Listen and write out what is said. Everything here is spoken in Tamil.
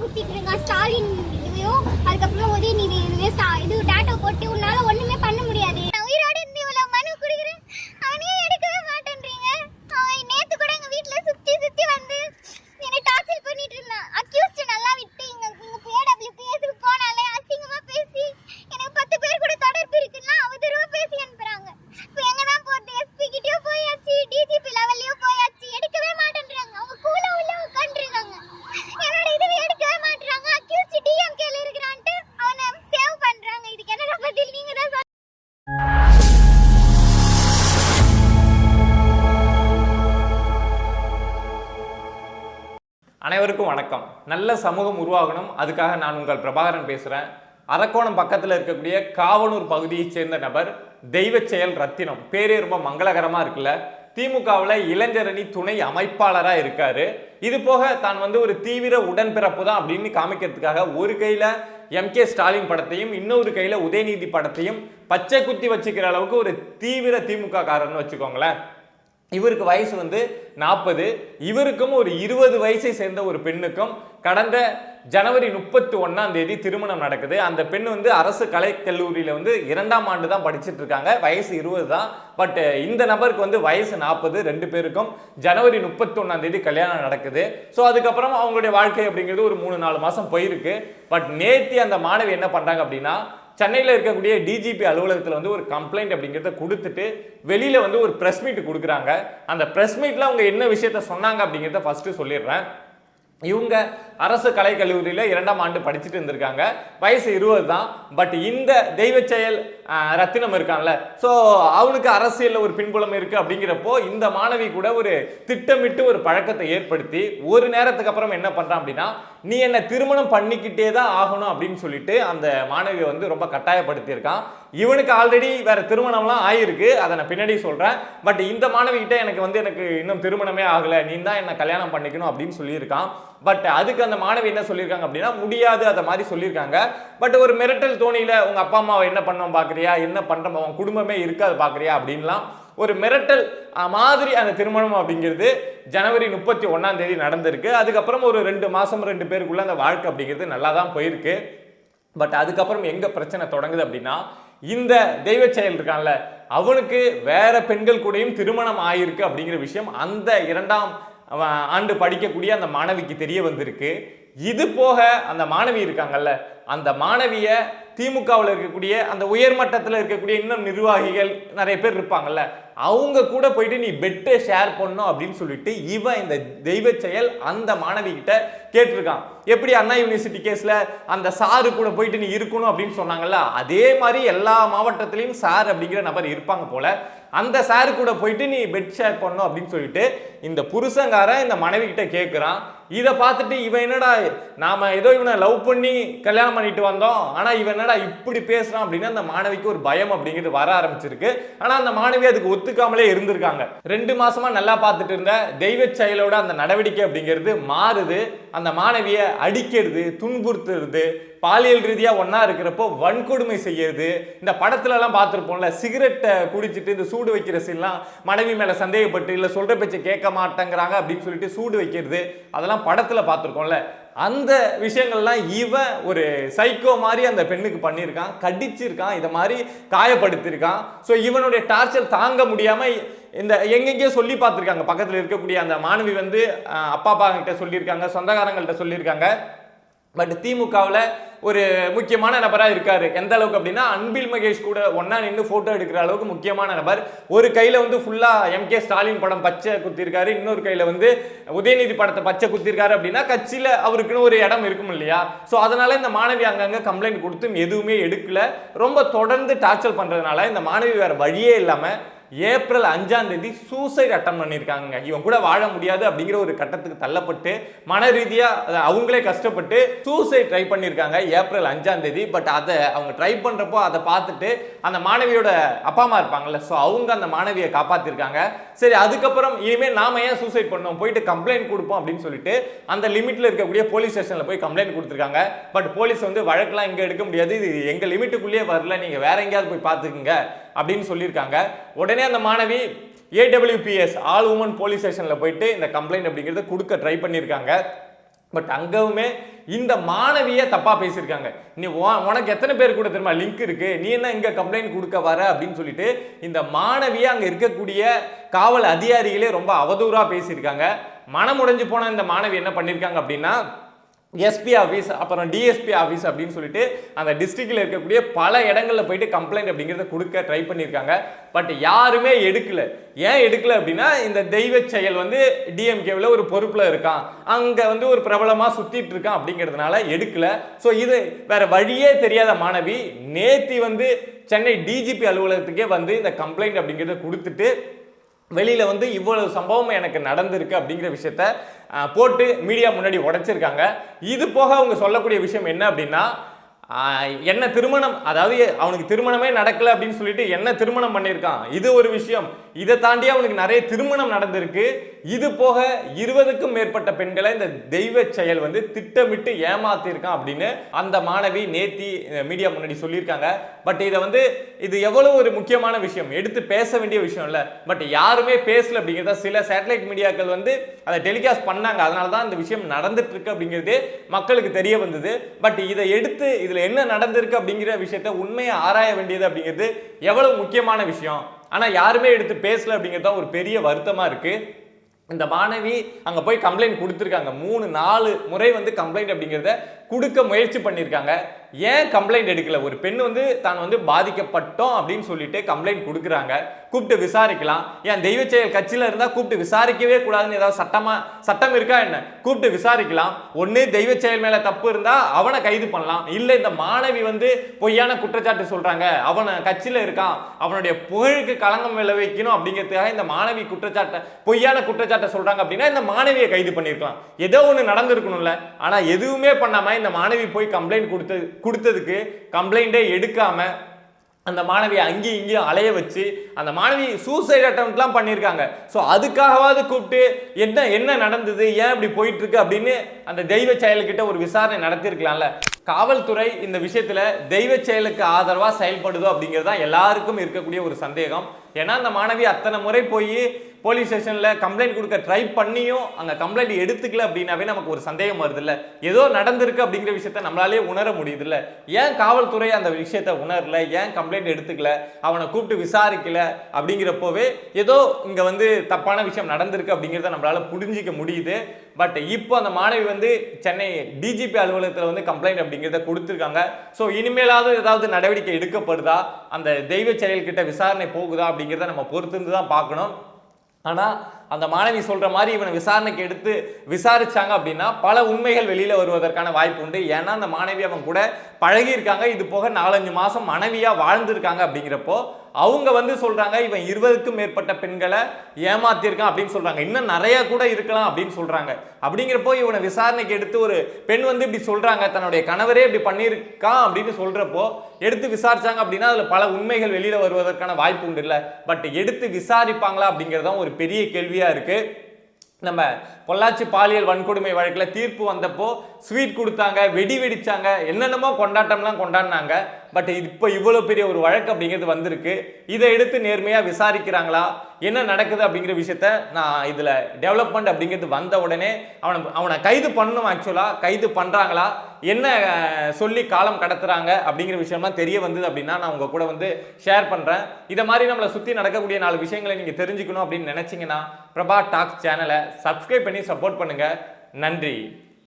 குத்திட்டு இருக்கான் ஸ்டாலின் இதுவையும் அதுக்கப்புறம் உதயநிதி இதுவே இது டேட்டா போட்டு உன்னால ஒண்ணுமே அனைவருக்கும் வணக்கம். நல்ல சமூகம் உருவாகணும். அதுக்காக நான் உங்கள் பிரபாகரன் பேசுகிறேன் அரக்கோணம் பக்கத்தில் இருக்கக்கூடிய காவனூர் பகுதியைச் சேர்ந்த நபர் தெய்வச் செயல் ரத்தினம். பேரே ரொம்ப மங்களகரமாக இருக்குல்ல. திமுகவில் இளைஞரணி துணை அமைப்பாளராக இருக்கார். இது போக தான் வந்து ஒரு தீவிர உடன்பிறப்பு தான் அப்படின்னு காமிக்கிறதுக்காக ஒரு கையில் எம்கே ஸ்டாலின் படத்தையும் இன்னொரு கையில் உதயநிதி படத்தையும் பச்சை குத்தி வச்சுக்கிற அளவுக்கு ஒரு தீவிர திமுக காரன்னு வச்சுக்கோங்களேன். இவருக்கு வயசு வந்து நாற்பது இவருக்கும் ஒரு இருபது வயசை சேர்ந்த ஒரு பெண்ணுக்கும் கடந்த ஜனவரி முப்பத்தி ஒன்றாம் தேதி திருமணம் நடக்குது. அந்த பெண் வந்து அரசு கலைக்கல்லூரியில் வந்து இரண்டாம் ஆண்டு தான் படிச்சுட்டு இருக்காங்க. வயசு இருபது தான். பட் இந்த நபருக்கு வந்து வயசு நாற்பது ரெண்டு பேருக்கும் ஜனவரி முப்பத்தி ஒன்றாம் தேதி கல்யாணம் நடக்குது. ஸோ அதுக்கப்புறம் அவங்களுடைய வாழ்க்கை அப்படிங்கிறது ஒரு மூணு நாலு மாதம் போயிருக்கு. பட் நேத்தி அந்த மாணவி என்ன பண்ணுறாங்க அப்படின்னா சென்னையில் இருக்கக்கூடிய டிஜிபி அலுவலகத்தில் வந்து ஒரு கம்ப்ளைண்ட் அப்படிங்கிறத கொடுத்துட்டு வெளியில் வந்து ஒரு ப்ரெஸ் மீட் கொடுக்குறாங்க. அந்த ப்ரெஸ் மீட்டில் அவங்க என்ன விஷயத்த சொன்னாங்க அப்படிங்கிறத ஃபஸ்ட்டு சொல்லிடுறேன். இவங்க அரசு கலைக்கல்லூரியில் இரண்டாம் ஆண்டு படிச்சுட்டு இருந்திருக்காங்க. வயசு இருபது தான். பட் இந்த தெய்வச் செயல் ரத்தினம் இருக்கான்ல. ஸோ அவனுக்கு அரசியலில் ஒரு பின்புலம் இருக்கு அப்படிங்கிறப்போ இந்த மாணவி கூட ஒரு திட்டமிட்டு ஒரு பழக்கத்தை ஏற்படுத்தி ஒரு நேரத்துக்கு அப்புறம் என்ன பண்ணுறான் அப்படின்னா நீ என்னை திருமணம் பண்ணிக்கிட்டே தான் ஆகணும் அப்படின்னு சொல்லிட்டு அந்த மாணவியை வந்து ரொம்ப கட்டாயப்படுத்தியிருக்கான். இவனுக்கு ஆல்ரெடி வேற திருமணம்லாம் ஆயிருக்கு. அதை நான் பின்னாடி சொல்கிறேன் பட் இந்த மாணவிகிட்ட எனக்கு வந்து எனக்கு இன்னும் திருமணமே ஆகலை. நீ தான் என்னை கல்யாணம் பண்ணிக்கணும் அப்படின்னு சொல்லியிருக்கான். பட் அதுக்கு அந்த மாணவி என்ன சொல்லியிருக்காங்க அப்படின்னா முடியாது அதை மாதிரி சொல்லியிருக்காங்க. பட் ஒரு மிரட்டல் தோணியில் உங்கள் அப்பா அம்மாவை என்ன பண்ணோம் பார்க்குறியா என்ன பண்ணுறோம் உன் குடும்பமே இருக்காது பார்க்குறியா அப்படின்லாம் ஒரு மிரட்டல் மாதிரி அந்த திருமணம் அப்படிங்கிறது ஜனவரி முப்பத்தி ஒன்றாம் தேதி நடந்திருக்கு. அதுக்கப்புறம் ஒரு ரெண்டு மாதம் ரெண்டு பேருக்குள்ள அந்த வாழ்க்கை அப்படிங்கிறது நல்லா தான் போயிருக்கு. பட் அதுக்கப்புறம் எங்கே பிரச்சனை தொடங்குது அப்படின்னா இந்த தெய்வ செயல் இருக்கான்ல அவனுக்கு வேற பெண்கள் கூடயும் திருமணம் ஆயிருக்கு அப்படிங்கிற விஷயம் அந்த இரண்டாம் ஆண்டு படிக்கக்கூடிய அந்த மாணவிக்கு தெரிய வந்திருக்கு. இது போக அந்த மாணவி இருக்காங்கல்ல அந்த மாணவிய திமுகவில் இருக்கக்கூடிய அந்த உயர்மட்டத்தில் இருக்கக்கூடிய இன்னும் நிர்வாகிகள் நிறைய பேர் இருப்பாங்கல்ல அவங்க கூட போயிட்டு நீ பெட்டை ஷேர் பண்ணும் அப்படின்னு சொல்லிட்டு இவன் இந்த தெய்வ செயல் அந்த மாணவி கிட்ட கேட்டிருக்கான். எப்படி அண்ணா யூனிவர்சிட்டி கேஸில் அந்த சாரு கூட போயிட்டு நீ இருக்கணும் அப்படின்னு சொன்னாங்கல்ல அதே மாதிரி எல்லா மாவட்டத்திலையும் சார் அப்படிங்கிற நபர் இருப்பாங்க போல அந்த சார் கூட போயிட்டு நீ பெட் ஷேர் பண்ணும் அப்படின்னு சொல்லிட்டு இந்த புருஷங்காரன் இந்த மனைவி கிட்ட கேட்குறான் இதை பார்த்துட்டு இவன் என்னடா நாம ஏதோ இவனை லவ் பண்ணி கல்யாணம் பண்ணிட்டு வந்தோம். ஆனால் இவன் என்னடா இப்படி பேசுறான் அப்படின்னு அந்த மாணவிக்கு ஒரு பயம் அப்படிங்கிறது வர ஆரம்பிச்சிருக்கு. ஆனா அந்த மாணவி அதுக்கு ஒத்துக்காமலே இருந்திருக்காங்க. ரெண்டு மாசமா நல்லா பார்த்துட்டு இருந்த தெய்வ செயலோட அந்த நடவடிக்கை அப்படிங்கிறது மாறுது. அந்த மாணவியை அடிக்கிறது துன்புறுத்துறது பாலியல் ரீதியாக ஒன்றா இருக்கிறப்போ வன்கொடுமை செய்யறது இந்த படத்துலலாம் பார்த்துருப்போம்ல சிகரெட்டை குடிச்சிட்டு இந்த சூடு வைக்கிற சீன்லாம் மனைவி மேலே சந்தேகப்பட்டு இல்லை சொல்கிற பேச்சை கேட்க மாட்டேங்கிறாங்க அப்படின்னு சொல்லிட்டு சூடு வைக்கிறது அதெல்லாம் படத்தில் பார்த்துருக்கோம்ல. அந்த விஷயங்கள்லாம் இவன் ஒரு சைக்கோ மாதிரி அந்த பெண்ணுக்கு பண்ணியிருக்கான் கடிச்சிருக்கான் இதை மாதிரி காயப்படுத்தியிருக்கான். ஸோ இவனுடைய டார்ச்சர் தாங்க முடியாமல் இந்த எங்கெங்கேயோ சொல்லி பார்த்துருக்காங்க. பக்கத்தில் இருக்கக்கூடிய அந்த மாணவி வந்து அப்பா அப்பா கிட்ட சொல்லியிருக்காங்க சொந்தக்காரங்கள்ட்ட சொல்லியிருக்காங்க. பட் திமுகவில் ஒரு முக்கியமான நபராக இருக்காரு. எந்த அளவுக்கு அப்படின்னா அன்பில் மகேஷ் கூட ஒன்னா நின்று ஃபோட்டோ எடுக்கிற அளவுக்கு முக்கியமான நபர். ஒரு கையில் வந்து ஃபுல்லாக எம்கே ஸ்டாலின் படம் பச்சை குத்திருக்காரு. இன்னொரு கையில் வந்து உதயநிதி படத்தை பச்சை குத்திருக்காரு அப்படின்னா கட்சியில் அவருக்குன்னு ஒரு இடம் இருக்கும் இல்லையா? ஸோ அதனால இந்த மாணவி அங்கங்கே கம்ப்ளைண்ட் கொடுத்தும் எதுவுமே எடுக்கல. ரொம்ப தொடர்ந்து டார்ச்சர் பண்ணுறதுனால இந்த மாணவி வேற வழியே இல்லாமல் ஏப்ரல் அஞ்சாம் தேதி சூசைட் அட்டம் பண்ணியிருக்காங்க இவன் கூட வாழ முடியாது அப்படிங்கிற ஒரு கட்டத்துக்கு தள்ளப்பட்டு மன ரீதியாக அவங்களே கஷ்டப்பட்டு சூசைட் ட்ரை பண்ணியிருக்காங்க ஏப்ரல் அஞ்சாம் தேதி. பட் அதை அவங்க ட்ரை பண்ணுறப்போ அதை பார்த்துட்டு அந்த மாணவியோட அப்பா அம்மா இருப்பாங்கல்ல ஸோ அவங்க அந்த மாணவியை காப்பாற்றிருக்காங்க சரி அதுக்கப்புறம் இனிமேல் நாம ஏன் சூசைட் பண்ணோம்? போயிட்டு கம்ப்ளைண்ட் கொடுப்போம் அப்படின்னு சொல்லிட்டு அந்த லிமிட்ல இருக்கக்கூடிய போலீஸ் ஸ்டேஷனில் போய் கம்ப்ளைண்ட் கொடுத்துருக்காங்க. பட் போலீஸ் வந்து வழக்கெல்லாம் இங்கே எடுக்க முடியாது. இது எங்கள் லிமிட்டுக்குள்ளேயே வரல. நீங்கள் வேற எங்கேயாவது போய் பார்த்துக்குங்க. அப்படின்னு சொல்லியிருக்காங்க. உடனே அந்த மாணவி ஏடபிள்யூபிஎஸ் ஆல் உமன் போலீஸ் ஸ்டேஷனில் போயிட்டு இந்த கம்ப்ளைண்ட் அப்படிங்கிறத கொடுக்க ட்ரை பண்ணியிருக்காங்க. பட் அங்கவுமே இந்த மாணவியை தப்பாக பேசியிருக்காங்க. நீ உனக்கு எத்தனை பேர் கூட தெரியுமா? லிங்க் இருக்குது நீ என்ன இங்கே கம்ப்ளைண்ட் கொடுக்க வர? அப்படின்னு சொல்லிட்டு இந்த மாணவியை அங்கே இருக்கக்கூடிய காவல் அதிகாரிகளே ரொம்ப அவதூறாக பேசியிருக்காங்க. மனமுடைஞ்சு போன இந்த மாணவி என்ன பண்ணியிருக்காங்க அப்படின்னா எஸ்பி ஆஃபீஸ் அப்புறம் டிஎஸ்பி ஆஃபீஸ் அப்படின்னு சொல்லிட்டு அந்த டிஸ்ட்ரிக்டில் இருக்கக்கூடிய பல இடங்களில் போயிட்டு கம்ப்ளைண்ட் அப்படிங்கிறத கொடுக்க ட்ரை பண்ணியிருக்காங்க. பட் யாருமே எடுக்கல. ஏன் எடுக்கல அப்படின்னா இந்த தெய்வ செயல் வந்து டிஎம்கேவில் ஒரு பொறுப்பில் இருக்கான். அங்கே வந்து ஒரு பிரபலமாக சுற்றிட்டு இருக்கான் அப்படிங்கிறதுனால எடுக்கல. ஸோ இது வேற வழியே தெரியாத மாணவி நேத்தி வந்து சென்னை டிஜிபி அலுவலகத்துக்கே வந்து இந்த கம்ப்ளைண்ட் அப்படிங்கிறத கொடுத்துட்டு வெளியில் வந்து இவ்வளவு சம்பவம் எனக்கு நடந்திருக்கு அப்படிங்கிற விஷயத்த போட்டு மீடியா முன்னாடி உடைச்சிருக்காங்க. இது போக அவங்க சொல்லக்கூடிய விஷயம் என்ன அப்படின்னா என்ன திருமணம் அதாவது அவனுக்கு திருமணமே நடக்கலை அப்படின்னு சொல்லிட்டு என்ன திருமணம் பண்ணியிருக்கான்? இது ஒரு விஷயம். இதை தாண்டி அவனுக்கு நிறைய திருமணம் நடந்திருக்கு. இது போக இருபதுக்கும் மேற்பட்ட பெண்களை இந்த தெய்வ செயல் வந்து திட்டமிட்டு ஏமாத்திருக்கான் அப்படின்னு அந்த மாணவி நேத்தி மீடியா முன்னாடி சொல்லியிருக்காங்க. பட் இதை வந்து இது எவ்வளவு ஒரு முக்கியமான விஷயம். எடுத்து பேச வேண்டிய விஷயம் இல்லை. பட் யாருமே பேசல அப்படிங்கிறத சில சேட்டலைட் மீடியாக்கள் வந்து அதை டெலிகாஸ்ட் பண்ணாங்க. அதனால தான் இந்த விஷயம் நடந்துட்டு இருக்கு அப்படிங்கிறது மக்களுக்கு தெரிய வந்தது. பட் இதை எடுத்து இதில் என்ன நடந்திருக்கு அப்படிங்கிற விஷயத்த உண்மையை ஆராய வேண்டியது அப்படிங்கிறது எவ்வளவு முக்கியமான விஷயம். ஆனால் யாருமே எடுத்து பேசல அப்படிங்கிறது தான் ஒரு பெரிய வருத்தமா இருக்கு. இந்த மாணவி அங்கே போய் கம்ப்ளைண்ட் கொடுத்துருக்காங்க. மூணு நாலு முறை வந்து கம்ப்ளைண்ட் அப்படிங்கிறத கொடுக்க முயற்சி பண்ணியிருக்காங்க ஏன் கம்ப்ளைண்ட் எடுக்கல? ஒரு பெண் வந்து தான் வந்து பாதிக்கப்பட்டோம் அப்படின்னு சொல்லிட்டு கம்ப்ளைண்ட் கொடுக்குறாங்க. கூப்பிட்டு விசாரிக்கலாம். ஏன் தெய்வ செயல் கட்சியில் இருந்தால் கூப்பிட்டு விசாரிக்கவே கூடாதுன்னு ஏதாவது சட்டமா சட்டம் இருக்கா என்ன? கூப்பிட்டு விசாரிக்கலாம். ஒன்று தெய்வ செயல் மேலே தப்பு இருந்தால் அவனை கைது பண்ணலாம். இல்லை இந்த மாணவி வந்து பொய்யான குற்றச்சாட்டு சொல்கிறாங்க அவனை கட்சியில் இருக்கான். அவனுடைய புகழுக்கு களங்கம் விளைவிக்கணும் அப்படிங்கிறதுக்காக இந்த மாணவி குற்றச்சாட்டை பொய்யான குற்றச்சாட்டை சொல்கிறாங்க அப்படின்னா இந்த மாணவியை கைது பண்ணியிருக்கலாம். ஏதோ ஒன்று நடந்திருக்கணும்ல. ஆனால் எதுவுமே பண்ணாமல் இந்த மாணவி போய் கம்ப்ளைண்ட் கொடுத்து கொடுத்ததுக்கு கம்ப்ளைண்டே எடுக்காமல் அந்த மாணவியை அங்கேயும் இங்கேயும் அலைய வச்சு அந்த மாணவி சூசைட் அட்டம்ப்ட்லாம் பண்ணியிருக்காங்க. ஸோ அதுக்காகவாவது கூப்பிட்டு என்ன என்ன நடந்தது ஏன் இப்படி போயிட்டுருக்கு அப்படின்னு அந்த தெய்வ செயல்கிட்ட ஒரு விசாரணை நடத்தியிருக்கலாம்ல. காவல்துறை இந்த விஷயத்தில் தெய்வ செயலுக்கு ஆதரவாக செயல்படுதோ அப்படிங்கிறது தான் எல்லாருக்கும் இருக்கக்கூடிய ஒரு சந்தேகம். ஏன்னா அந்த மாணவி அத்தனை முறை போய் போலீஸ் ஸ்டேஷனில் கம்ப்ளைண்ட் கொடுக்க ட்ரை பண்ணியும் அங்கே கம்ப்ளைண்ட் எடுத்துக்கல அப்படின்னாவே நமக்கு ஒரு சந்தேகம் வருதுல்ல. ஏதோ நடந்திருக்கு அப்படிங்கிற விஷயத்த நம்மளாலே உணர முடியுதுல்ல. ஏன் காவல்துறை அந்த விஷயத்த உணரல? ஏன் கம்ப்ளைண்ட் எடுத்துக்கல? அவனை கூப்பிட்டு விசாரிக்கல அப்படிங்கிறப்போவே ஏதோ இங்கே வந்து தப்பான விஷயம் நடந்திருக்கு அப்படிங்கிறத நம்மளால் புரிஞ்சிக்க முடியுது. பட் இப்போ அந்த மாணவி வந்து சென்னை டிஜிபி அலுவலகத்தில் வந்து கம்ப்ளைண்ட் அப்படிங்கிறத கொடுத்துருக்காங்க. ஸோ இனிமேலாவது ஏதாவது நடவடிக்கை எடுக்கப்படுதா? அந்த தெய்வ செயல்கிட்ட விசாரணை போகுதா அப்படிங்கிறத நம்ம பொறுத்திருந்து தான் பார்க்கணும். ஆனால் அந்த மாணவி சொல்கிற மாதிரி இவனை விசாரணைக்கு எடுத்து விசாரித்தாங்க அப்படின்னா பல உண்மைகள் வெளியில் வருவதற்கான வாய்ப்பு உண்டு. ஏன்னா அந்த மாணவி அவன் கூட பழகியிருக்காங்க. இது போக நாலஞ்சு மாதம் மனைவியாக வாழ்ந்திருக்காங்க அப்படிங்கிறப்போ அவங்க வந்து சொல்கிறாங்க இவன் இருபதுக்கும் மேற்பட்ட பெண்களை ஏமாத்திருக்கான் அப்படின்னு சொல்கிறாங்க இன்னும் நிறைய கூட இருக்கலாம் அப்படின்னு சொல்கிறாங்க அப்படிங்கிறப்போ இவனை விசாரணைக்கு எடுத்து ஒரு பெண் வந்து இப்படி சொல்கிறாங்க தன்னுடைய கணவரே இப்படி பண்ணியிருக்கான் அப்படின்னு சொல்கிறப்போ எடுத்து விசாரிச்சாங்க அப்படின்னா அதில் பல உண்மைகள் வெளியில் வருவதற்கான வாய்ப்பு உண்டு இல்லை. பட் எடுத்து விசாரிப்பாங்களா அப்படிங்கிறதான் ஒரு பெரிய கேள்வியாக இருக்குது நம்ம பொள்ளாச்சி பாலியல் வன்கொடுமை வழக்கில் தீர்ப்பு வந்தப்போ ஸ்வீட் கொடுத்தாங்க வெடி வெடித்தாங்க என்னென்னமோ கொண்டாட்டம்லாம் கொண்டாடினாங்க. பட் இப்போ இவ்வளோ பெரிய ஒரு வழக்கு அப்படிங்கிறது வந்திருக்கு. இதை எடுத்து நேர்மையாக விசாரிக்கிறாங்களா? என்ன நடக்குது அப்படிங்கிற விஷயத்த நான் இதில் டெவலப்மெண்ட் அப்படிங்கிறது வந்த உடனே அவனை அவனை கைது பண்ணணும் ஆக்சுவலாக கைது பண்ணுறாங்களா என்ன சொல்லி காலம் கடத்துறாங்க அப்படிங்கிற விஷயம்லாம் தெரிய வந்தது அப்படின்னா நான் உங்கள் கூட வந்து ஷேர் பண்ணுறேன் இதை மாதிரி நம்மளை சுற்றி நடக்கக்கூடிய நாலு விஷயங்களை நீங்கள் தெரிஞ்சுக்கணும் அப்படின்னு நினச்சிங்கன்னா பிரபா டாக்ஸ் சேனலை சப்ஸ்கிரைப் பண்ணி சப்போர்ட் பண்ணுங்கள் நன்றி.